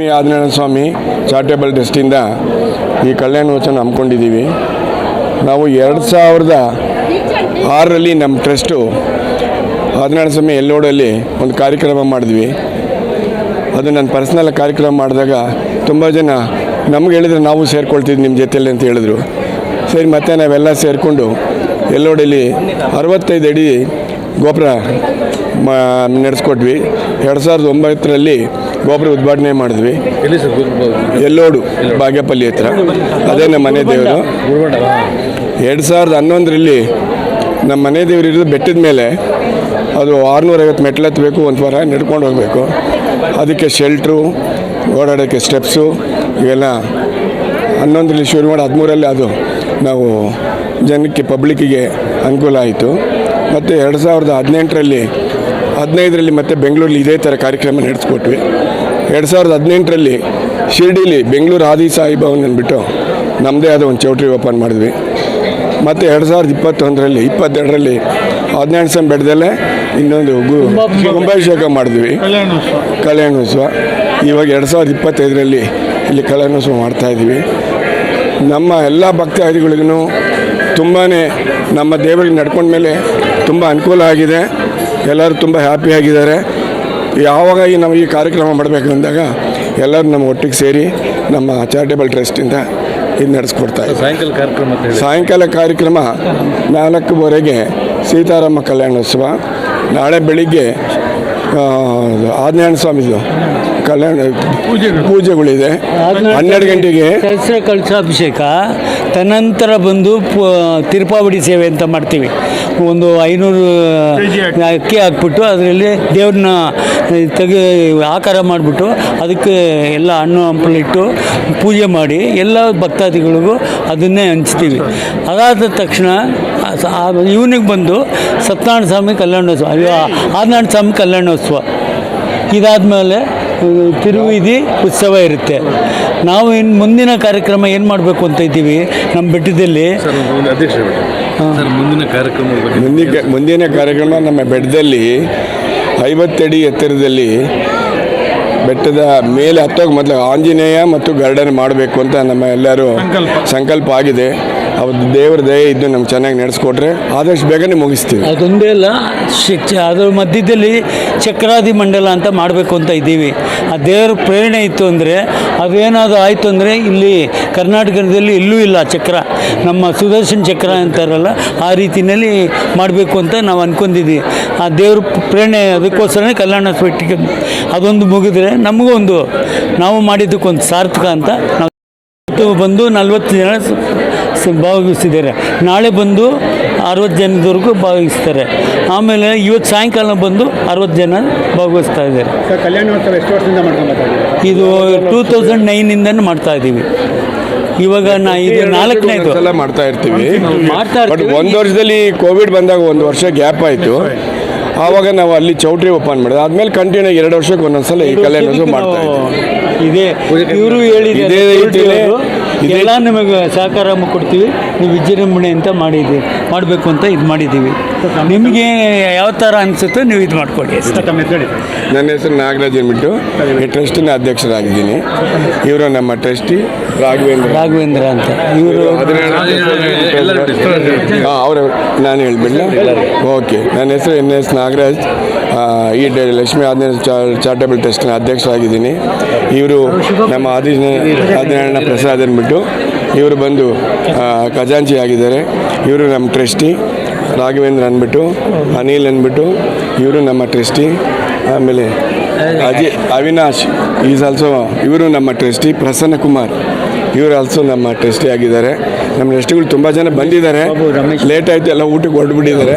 Lakshmi Adinarayana Swami charitable ಟ್ರಸ್ಟಿಂದ ಈ ಕಲ್ಯಾಣೋತ್ಸವ ಹಮ್ಮಿಕೊಂಡಿದ್ದೀವಿ. ನಾವು ಎರಡು ಸಾವಿರದ ಆರರಲ್ಲಿ ನಮ್ಮ ಟ್ರಸ್ಟು ಆದಿನಾರಾಯಣ ಸ್ವಾಮಿ ಎಲ್ಲೋಡಲ್ಲಿ ಒಂದು ಕಾರ್ಯಕ್ರಮ ಮಾಡಿದ್ವಿ. ಅದು ನನ್ನ ಪರ್ಸ್ನಲ್ ಕಾರ್ಯಕ್ರಮ ಮಾಡಿದಾಗ ತುಂಬ ಜನ ನಮ್ಗೆ ಹೇಳಿದ್ರೆ ನಾವು ಸೇರ್ಕೊಳ್ತಿದ್ವಿ ನಿಮ್ಮ ಜೊತೆಯಲ್ಲಿ ಅಂತ ಹೇಳಿದ್ರು. ಸರಿ, ಮತ್ತೆ ನಾವೆಲ್ಲ ಸೇರಿಕೊಂಡು ಎಲ್ಲೋಡಲ್ಲಿ ಅರವತ್ತೈದು ಅಡಿ ಗೋಪುರ ನಡೆಸ್ಕೊಟ್ವಿ. ಎರಡು ಸಾವಿರದ ಒಂಬತ್ತರಲ್ಲಿ ಗೋಪುರ ಉದ್ಘಾಟನೆ ಮಾಡಿದ್ವಿ. ಎಲ್ಲೋಡು ಬಾಗೇಪಲ್ಲಿ ಹತ್ರ. ಅದೇ ನಮ್ಮ ಮನೆ ದೇವರು. ಎರಡು ಸಾವಿರದ ಹನ್ನೊಂದರಲ್ಲಿ ನಮ್ಮ ಮನೆ ದೇವರು ಇರೋದು ಬೆಟ್ಟದ ಮೇಲೆ. ಅದು ಆರುನೂರೈವತ್ತು ಮೆಟ್ಲು ಹತ್ತಬೇಕು ಒಂದು ವಾರ ನಡ್ಕೊಂಡು ಹೋಗಬೇಕು. ಅದಕ್ಕೆ ಶೆಲ್ಟ್ರು ಓಡಾಡೋಕ್ಕೆ ಸ್ಟೆಪ್ಸು ಇವೆಲ್ಲ ಹನ್ನೊಂದರಲ್ಲಿ ಶುರು ಮಾಡಿ ಹದಿಮೂರಲ್ಲಿ ಅದು ನಾವು ಜನಕ್ಕೆ ಪಬ್ಲಿಕ್ಕಿಗೆ ಅನುಕೂಲ ಆಯಿತು. ಮತ್ತು ಎರಡು ಸಾವಿರದ ಹದಿನೆಂಟರಲ್ಲಿ ಹದಿನೈದರಲ್ಲಿ ಮತ್ತೆ ಬೆಂಗಳೂರಲ್ಲಿ ಇದೇ ಥರ ಕಾರ್ಯಕ್ರಮ ನಡೆಸ್ಕೊಟ್ವಿ. ಎರಡು ಸಾವಿರದ ಹದಿನೆಂಟರಲ್ಲಿ ಶಿರ್ಡಿಲಿ ಬೆಂಗಳೂರು ಆದಿ ಸಾಯಿ ಭವನ್ ಅಂದ್ಬಿಟ್ಟು ನಮ್ಮದೇ ಆದ ಒಂದು ಚೌಟ್ರಿ ಓಪನ್ ಮಾಡಿದ್ವಿ. ಮತ್ತು ಎರಡು ಸಾವಿರದ ಇಪ್ಪತ್ತೊಂದರಲ್ಲಿ ಇಪ್ಪತ್ತೆರಡರಲ್ಲಿ ಹದಿನೆಂಟು ಸಮ ಬೆಟ್ಟದಲ್ಲೇ ಇನ್ನೊಂದು ಗು ಕುಂಭಾಭಿಷೇಕ ಮಾಡಿದ್ವಿ. ಕಲ್ಯಾಣೋತ್ಸವ ಇವಾಗ ಎರಡು ಸಾವಿರದ ಇಪ್ಪತ್ತೈದರಲ್ಲಿ ಇಲ್ಲಿ ಕಲ್ಯಾಣೋತ್ಸವ ಮಾಡ್ತಾಯಿದ್ವಿ ನಮ್ಮ ಎಲ್ಲ ಭಕ್ತಾದಿಗಳಿಗೂ ತುಂಬಾ ನಮ್ಮ ದೇವರಿಗೆ ನಡ್ಕೊಂಡ ಮೇಲೆ ತುಂಬ ಅನುಕೂಲ ಆಗಿದೆ. ಎಲ್ಲರೂ ತುಂಬ ಹ್ಯಾಪಿಯಾಗಿದ್ದಾರೆ ಯಾವಾಗ ಈ ನಾವು ಈ ಕಾರ್ಯಕ್ರಮ ಮಾಡಬೇಕು ಅಂದಾಗ ಎಲ್ಲರೂ ನಮ್ಮ ಒಟ್ಟಿಗೆ ಸೇರಿ ನಮ್ಮ ಚಾರಿಟೇಬಲ್ ಟ್ರಸ್ಟಿಂದ ಇದು ನಡೆಸ್ಕೊಡ್ತಾ ಸಾಯಂಕಾಲ ಕಾರ್ಯಕ್ರಮ ಸಾಯಂಕಾಲ ಕಾರ್ಯಕ್ರಮ ನಾಲ್ಕುವರೆಗೆ ಸೀತಾರಾಮ ಕಲ್ಯಾಣೋತ್ಸವ. ನಾಳೆ ಬೆಳಿಗ್ಗೆ ಆಜ್ಞಾನ ಸ್ವಾಮಿದು ಕಲ್ಯಾಣ ಪೂಜೆಗಳಿದೆ. ಹನ್ನೆರಡು ಗಂಟೆಗೆ ಕಳಸ ಕಳಶಾಭಿಷೇಕ ತದನಂತರ ಬಂದು ಪ- ತಿರುಪಾವಡಿ ಸೇವೆ ಅಂತ ಮಾಡ್ತೀವಿ. ಒಂದು ಐನೂರು ಅಕ್ಕಿ ಹಾಕ್ಬಿಟ್ಟು ಅದರಲ್ಲಿ ದೇವ್ರನ್ನ ತೆಗೆ ಆಕಾರ ಮಾಡಿಬಿಟ್ಟು ಅದಕ್ಕೆ ಎಲ್ಲ ಹಣ್ಣು ಹಂಪಲಿಟ್ಟು ಪೂಜೆ ಮಾಡಿ ಎಲ್ಲ ಭಕ್ತಾದಿಗಳಿಗೂ ಅದನ್ನೇ ಹಂಚ್ತೀವಿ. ಅದಾದ ತಕ್ಷಣ ಇವನಿಗೆ ಬಂದು ಸತ್ಯನಾರಾಯಣ ಸ್ವಾಮಿ ಕಲ್ಯಾಣೋತ್ಸವ ಅಯ್ಯೋ ಆದಿನಾರಾಯಣ ಸ್ವಾಮಿ ಕಲ್ಯಾಣೋತ್ಸವ. ಇದಾದಮೇಲೆ ತಿರುವಿಧಿ ಉತ್ಸವ ಇರುತ್ತೆ. ನಾವು ಇನ್ನು ಮುಂದಿನ ಕಾರ್ಯಕ್ರಮ ಏನು ಮಾಡಬೇಕು ಅಂತ ಇದ್ದೀವಿ ನಮ್ಮ ಬೆಟ್ಟದಲ್ಲಿ. ಮುಂದಿನ ಕಾರ್ಯಕ್ರಮ ಮುಂದಿನ ಮುಂದಿನ ಕಾರ್ಯಕ್ರಮ ನಮ್ಮ ಬೆಟ್ಟದಲ್ಲಿ ಐವತ್ತಡಿ ಎತ್ತರದಲ್ಲಿ ಬೆಟ್ಟದ ಮೇಲೆ ಹತ್ತೋಗಿ ಮೊದಲು ಆಂಜನೇಯ ಮತ್ತು ಗಾರ್ಡನ್ ಮಾಡಬೇಕು ಅಂತ ನಮ್ಮ ಎಲ್ಲರೂ ಸಂಕಲ್ಪ ಆಗಿದೆ. ಅವತ್ತು ದೇವ್ರ ದಯ ಇದ್ದು ನಮ್ಗೆ ಚೆನ್ನಾಗಿ ನಡೆಸ್ಕೊಟ್ರೆ ಆದಷ್ಟು ಬೇಗನೆ ಮುಗಿಸ್ತೀವಿ. ಅದೊಂದೇ ಅಲ್ಲ ಶಿಕ್ಷ ಅದರ ಮಧ್ಯದಲ್ಲಿ ಚಕ್ರಾದಿ ಮಂಡಲ ಅಂತ ಮಾಡಬೇಕು ಅಂತ ಇದ್ದೀವಿ. ಆ ದೇವರ ಪ್ರೇರಣೆ ಇತ್ತು ಅಂದರೆ, ಅದೇನಾದ್ರು ಆಯಿತು ಅಂದರೆ ಇಲ್ಲಿ ಕರ್ನಾಟಕದಲ್ಲಿ ಎಲ್ಲೂ ಇಲ್ಲ ಚಕ್ರ. ನಮ್ಮ ಸುದರ್ಶನ್ ಚಕ್ರ ಅಂತಾರಲ್ಲ, ಆ ರೀತಿಯಲ್ಲಿ ಮಾಡಬೇಕು ಅಂತ ನಾವು ಅಂದ್ಕೊಂಡಿದ್ದೀವಿ ಆ ದೇವ್ರ ಪ್ರೇರಣೆ ಅದಕ್ಕೋಸ್ಕರನೇ ಕಲ್ಯಾಣ ಸ್ವೆಟ್ಟಿಗೆ ಅದೊಂದು ಮುಗಿದ್ರೆ ನಮಗೂ ಒಂದು, ನಾವು ಮಾಡಿದ್ದಕ್ಕೊಂದು ಸಾರ್ಥಕ ಅಂತ ನಾವು ಬಂದು ನಲ್ವತ್ತು ಜನ ಭಾಗವಹಿಸಿದ್ದಾರೆ. ನಾಳೆ ಬಂದು ಅರವತ್ತು ಜನದವರೆಗೂ ಭಾಗವಹಿಸ್ತಾರೆ. ಆಮೇಲೆ ಇವತ್ತು ಸಾಯಂಕಾಲ ಬಂದು ಅರವತ್ತು ಜನ ಭಾಗವಹಿಸ್ತಾ ಇದ್ದಾರೆ. ಸರ್ ಕಲ್ಯಾಣೋತ್ಸವ ಎಷ್ಟು ವರ್ಷದಿಂದ ಮಾಡ್ಕೊಂಡು ಇದು ಟೂ ತೌಸಂಡ್ ನೈನಿಂದನೂ ಮಾಡ್ತಾ ಇದ್ದೀವಿ. ಇವಾಗ ನಾ ಇದು ನಾಲ್ಕನೇದು. ಸಲ ಮಾಡ್ತಾ ಇರ್ತೀವಿ. ಮಾಡ್ತಾ ಬಟ್ ಇರ್ತೀವಿ. ಒಂದು ವರ್ಷದಲ್ಲಿ ಕೋವಿಡ್ ಬಂದಾಗ ಒಂದು ವರ್ಷ ಗ್ಯಾಪ್ ಆಯಿತು. ಆವಾಗ ನಾವು ಅಲ್ಲಿ ಚೌಟ್ರಿ ಓಪನ್ ಮಾಡಿದ್ವಿ ಆದ್ಮೇಲೆ ಕಂಟಿನ್ಯೂ ಎರಡು ವರ್ಷಕ್ಕೆ ಒಂದೊಂದ್ಸಲ ಈ ಕಲ್ಯಾಣೋತ್ಸವ ಮಾಡ್ತಾ ಇದ್ದೀವಿ. ಇದೇ ಇವರು ಇದೇ- ಎಲ್ಲ ನಿಮಗೆ ಸಹಕಾರ ಕೊಡ್ತೀವಿ. ನೀವು ವಿಜೃಂಭಣೆ ಅಂತ ಮಾಡಿದ್ದೀವಿ ಮಾಡಬೇಕು ಅಂತ ಇದು ಮಾಡಿದ್ದೀವಿ. ನಿಮಗೆ ಯಾವ ಥರ ಅನಿಸುತ್ತೋ ನೀವು ಇದು ಮಾಡಿಕೊಡಿ ನನ್ನ ಹೆಸರು ನಾಗರಾಜ್ ಅಂದ್ಬಿಟ್ಟು ಈ ಟ್ರಸ್ಟಿನ ಅಧ್ಯಕ್ಷರಾಗಿದ್ದೀನಿ. ಇವರು ನಮ್ಮ ಟ್ರಸ್ಟಿ ರಾಘವೇಂದ್ರ. ರಾಘವೇಂದ್ರ ಅಂತ. ಇವರು ಹಾಂ ಅವ್ರ ನಾನು ಹೇಳ್ಬಿಡ್ಲ? ಓಕೆ. ನನ್ನ ಹೆಸರು ಎನ್ ಎಸ್ ನಾಗರಾಜ್. ಈ ಲಕ್ಷ್ಮೀ ಆದಿನ ಚಾರಿಟೇಬಲ್ ಟ್ರಸ್ಟ್ನ ಅಧ್ಯಕ್ಷರಾಗಿದ್ದೀನಿ. ಇವರು ನಮ್ಮ ಆದಿ ಆದಿನಾರಾಯಣ ಪ್ರಸಾದ್ ಅಂದ್ಬಿಟ್ಟು ಇವರು ಬಂದು ಖಜಾಂಚಿ ಆಗಿದ್ದಾರೆ. ಇವರು ನಮ್ಮ ಟ್ರಸ್ಟಿ, ರಾಘವೇಂದ್ರ ಅಂದ್ಬಿಟ್ಟು ಅನಿಲ್ ಅಂದ್ಬಿಟ್ಟು ಇವರು ನಮ್ಮ ಟ್ರಸ್ಟಿ, ಆಮೇಲೆ ಅಜಯ್ ಅವಿನಾಶ್, ಈಸ್ ಆಲ್ಸೋ ಇವರು ನಮ್ಮ ಟ್ರಸ್ಟಿ, ಪ್ರಸನ್ನ ಕುಮಾರ್, ಇವರು ಆಲ್ಸೋ ನಮ್ಮ ಟ್ರಸ್ಟಿ ಆಗಿದ್ದಾರೆ. ನಮ್ಮ ಗೆಸ್ಟ್ಗಳು ತುಂಬ ಜನ ಬಂದಿದ್ದಾರೆ. ಲೇಟ್ ಆಯ್ತು ಎಲ್ಲ ಊಟಕ್ಕೆ ಹೊರಡ್ಬಿಟ್ಟಿದ್ದಾರೆ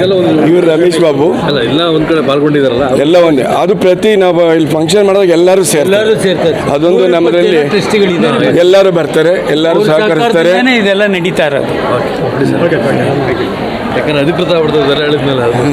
ಇವರು ರಮೇಶ್ ಬಾಬು. ಅಲ್ಲ ಎಲ್ಲ ಒಂದ್ ಕಡೆ ಪಾಲ್ಗೊಂಡಿದಾರಲ್ಲ ಎಲ್ಲ ಒಂದೇ. ಅದು ಪ್ರತಿ ನಾವು ಇಲ್ಲಿ ಫಂಕ್ಷನ್ ಮಾಡಿದಾಗ ಎಲ್ಲರೂ ಎಲ್ಲರೂ ಸೇರ್ತಾರೆ. ಅದೊಂದು ನಮ್ಮದ್ರಲ್ಲಿ ಎಲ್ಲರೂ ಬರ್ತಾರೆ ಎಲ್ಲರೂ ಸಹಕರಿಸ್ತಾರೆ. ಇದೆಲ್ಲ ನಡೀತಾ ಇರೋದು. ಯಾಕಂದ್ರೆ ಅಧಿಕೃತ ಹೇಳಿದ್ಮೇಲೆ ಅದು